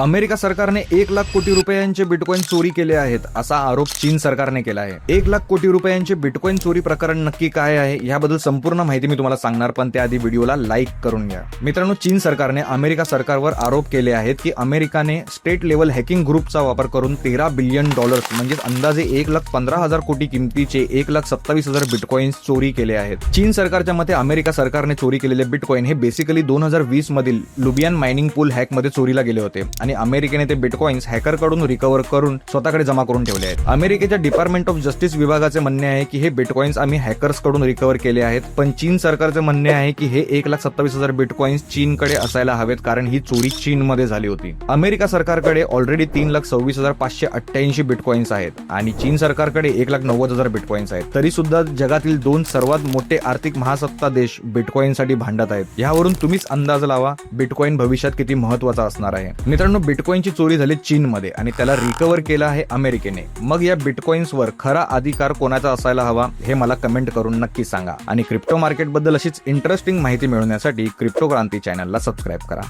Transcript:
America सरकारने एक लाख कोटी रुपयांचे बिटकॉईन चोरी केले आहेत असा आरोप चीन सरकारने केला आहे. एक लाख कोटी रुपयांचे बिटकॉइन चोरी प्रकरण नक्की काय आहे याबद्दल संपूर्ण माहिती मी तुम्हाला सांगणार पण त्याआधी व्हिडिओला लाईक करून घ्या. मित्रांनो चीन सरकारने अमेरिका सरकारवर आरोप केले आहेत की अमेरिकाने स्टेट लेवल हॅकिंग ग्रुपचा वापर करून तेरा बिलियन डॉलर्स म्हणजे अंदाजे एक लाख पंधरा हजार कोटी किमतीचे एक लाख सत्तावीस हजार बिटकॉईन्स चोरी केले आहेत. चीन सरकारच्या मते अमेरिका सरकारने चोरी केलेले बिटकॉईन हे बेसिकली दोन हजार वीस मधील लुबियन मायनिंग पूल हॅकमध्ये चोरीला गेले होते. आणि अमेरिकेने ते बिटकॉइन्स हॅकरकडून रिकव्हर करून स्वतःकडे जमा करून ठेवले आहेत. अमेरिकेच्या डिपार्टमेंट ऑफ जस्टिस विभागाचे म्हणणे आहे की हे बिटकॉइन्स आम्ही हॅकर्सकडून रिकव्हर केले आहेत पण चीन सरकारचे म्हणणे आहे की हे एक लाख सत्तावीस हजार बिटकॉइन्स चीनकडे असायला हवेत कारण ही चोरी चीनमध्ये झाली होती. अमेरिका सरकारकडे ऑलरेडी तीन लाख सव्वीस हजार पाचशे अठ्ठ्याऐंशी बिटकॉइन्स आहेत आणि चीन सरकारकडे एक लाख नव्वद हजार बिटकॉइन्स आहेत. तरी सुद्धा जगातील दोन सर्वात मोठे आर्थिक महासत्ता देश बिटकॉइनसाठी भांडत आहेत. यावरून तुम्हीच अंदाज लावा बिटकॉइन भविष्यात किती महत्त्वाचा असणार आहे. मित्रांनो बिटकॉइनची चोरी झाली चीनमध्ये आणि त्याला रिकव्हर केलं आहे अमेरिकेने. मग या बिटकॉईन्सवर खरा अधिकार कोणाचा असायला हवा हे मला कमेंट करून नक्की सांगा. आणि क्रिप्टो मार्केटबद्दल अशीच इंटरेस्टिंग माहिती मिळवण्यासाठी क्रिप्टो क्रांती चॅनलला सबस्क्राईब करा.